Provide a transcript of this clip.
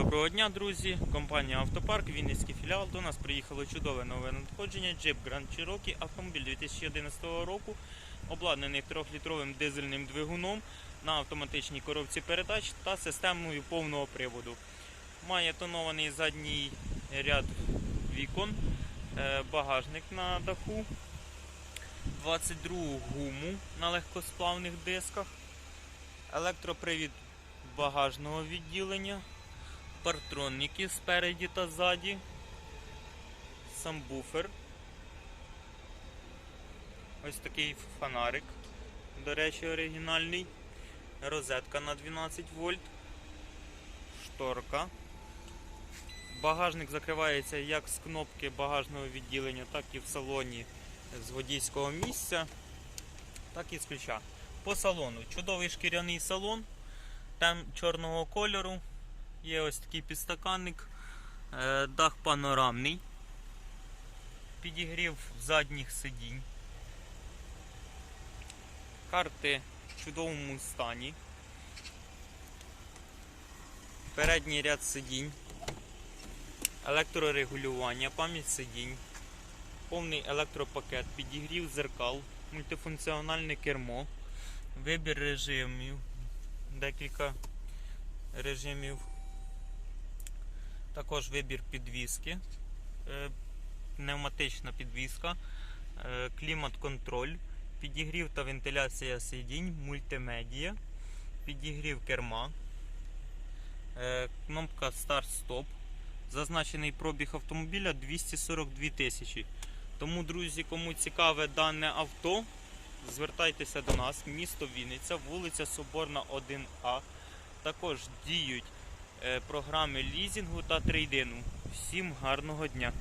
Доброго дня, друзі! Компанія Автопарк, Вінницький філіал. До нас приїхало чудове нове надходження. Jeep Grand Cherokee, автомобіль 2011 року, обладнаний 3-літровим дизельним двигуном на автоматичній коробці передач та системою повного приводу. Має тонований задній ряд вікон, е, багажник на даху, 22 гуму на легкосплавних дисках, електропривід багажного відділення партронники спереді та ззаді, самбуфер. Ось такий фонарик, до речі, оригінальний. Розетка на 12 вольт, шторка. Багажник закривається як з кнопки багажного відділення, так і в салоні з водійського місця, так і з ключа. По салону. Чудовий шкіряний салон, там чорного кольору. Є ось такий підстаканник, е, дах панорамний, підігрів задніх сидінь, карти в чудовому стані, передній ряд сидінь, електрорегулювання, пам'ять сидінь, повний електропакет, підігрів зеркал, мультифункціональне кермо, вибір режимів, декілька режимів. Також вибір підвіски, е, пневматична підвіска, е, клімат-контроль, підігрів та вентиляція сидінь, мультимедія, підігрів керма, е, кнопка старт-стоп. Зазначений пробіг автомобіля 242 тисячі. Тому, друзі, кому цікаве дане авто, звертайтеся до нас, місто Вінниця, вулиця Соборна 1А. Також діють програми лізінгу та трейдину. Всім гарного дня!